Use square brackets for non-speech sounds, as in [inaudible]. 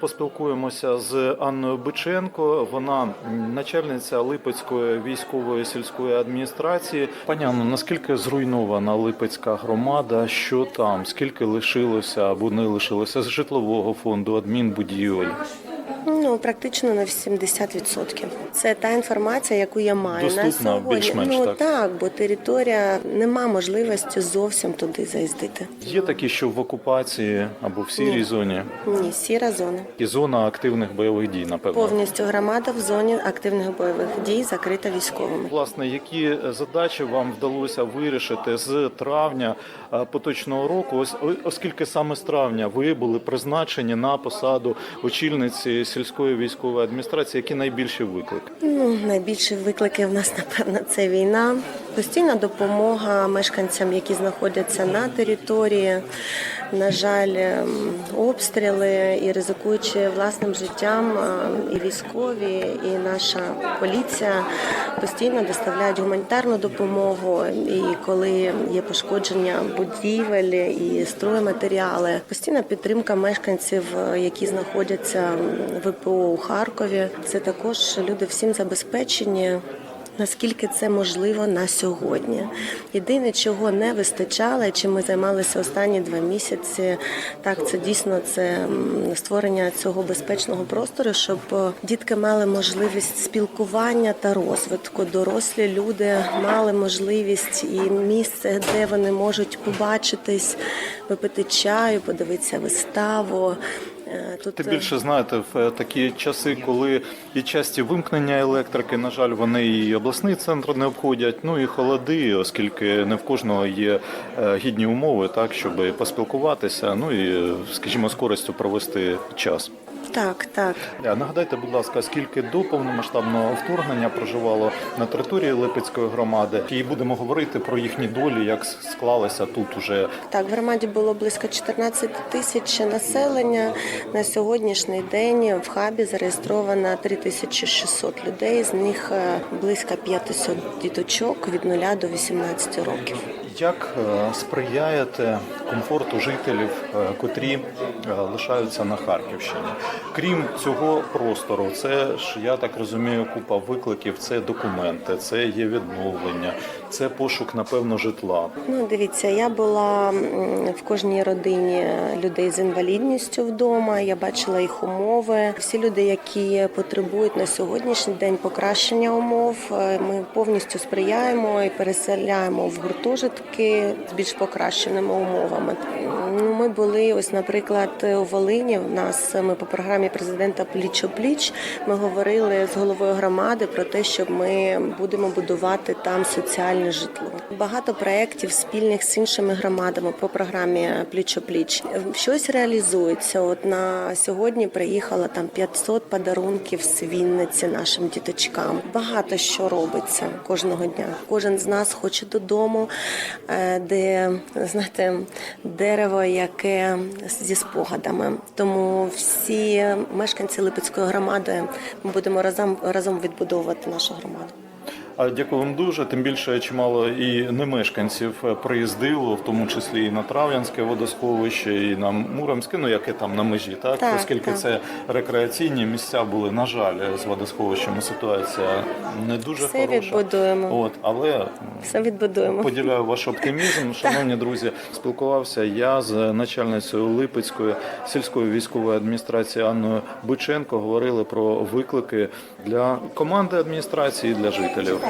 Поспілкуємося з Анною Биченко. Вона начальниця Липецької військової сільської адміністрації. Пані Анно, наскільки зруйнована Липецька громада? Що там? Скільки лишилося або не лишилося з житлового фонду, адмінбудівель? Ну, практично на 80%. Це та інформація, яку я маю на сьогодні. більш-менш, ну так? бо територія нема можливості зовсім туди заїздити. Є такі, що в окупації або в сірій Ні. зоні, Ні, сіра зона. і зона активних бойових дій, напевно. Повністю громада в зоні активних бойових дій закрита військовими. Власне, які задачі вам вдалося вирішити з травня е, поточного року, ось о- оскільки саме з травня ви були призначені на посаду очільниці сільської військової адміністрації, які найбільші виклики? Ну, найбільші виклики в нас, напевно, це війна, постійна допомога мешканцям, які знаходяться на території. На жаль, ем, обстріли і ризикуючи власним життям, ем, і військові, і наша поліція постійно доставляють гуманітарну допомогу. І коли є пошкодження будівель і стройматеріали, постійна підтримка мешканців, е, які знаходяться в ВПО у Харкові. Це також люди всім забезпечені. Наскільки це можливо на сьогодні? Єдине, чого не вистачало, чим ми займалися останні два місяці, так це дійсно це створення цього безпечного простору, щоб е, дітки мали можливість спілкування та розвитку. Дорослі люди мали можливість і місце, де вони можуть побачитись, випити чаю, подивитися виставу. Е, Тут Тим е, більше знаєте, в е, такі часи, коли і часті вимкнення електрики, на жаль, вони і обласний центр не обходять, ну і холоди, оскільки не в кожного є гідні умови, так щоб поспілкуватися, ну і, скажімо, з користю провести час. Так, так. Нагадайте, будь ласка, скільки до повномасштабного вторгнення проживало на території Липецької громади, і будемо говорити про їхні долі, як склалися тут уже Так, в громаді було близько 14 тисяч населення. На сьогоднішній день в хабі зареєстровано 3600 людей. З них е, близько 500 діточок від 0 до 18 років. Як е, сприяєте комфорту жителів, е, котрі е, лишаються на Харківщині? Крім цього простору, це ж я так розумію, купа викликів. Це документи, це є відновлення, це пошук, напевно, житла. Ну, дивіться, я була в кожній родині людей з інвалідністю вдома. Я бачила їх умови. Всі люди, які потребують на сьогоднішній день покращення умов, ми повністю сприяємо і переселяємо в гуртожитки з більш покращеними умовами. Були ось, наприклад, у Волині. В нас ми по програмі президента пліч пліч. Ми говорили з головою громади про те, що ми будемо будувати там соціальне житло. Багато проєктів спільних з іншими громадами по програмі пліч пліч щось реалізується. От на сьогодні приїхало там 500 подарунків з Вінниці нашим діточкам. Багато що робиться кожного дня. Кожен з нас хоче додому, е, де знаєте, дерево, яке зі спогадами. Тому всі мешканці Липецької громади ми будемо разом разом відбудовувати нашу громаду. Дякую вам дуже. Тим більше чимало і не мешканців е, приїздило, в тому числі і на Трав'янське водосховище, і на Муромське, ну яке там на межі, так, Так, оскільки так. це рекреаційні місця були. На жаль, з водосховищами ситуація не дуже Все хороша. відбудуємо. От, але Все відбудуємо. Поділяю ваш оптимізм. [laughs] Шановні друзі, спілкувався я з начальницею Липецької сільської військової адміністрації Анною Биченко. Говорили про виклики для команди адміністрації і для жителів.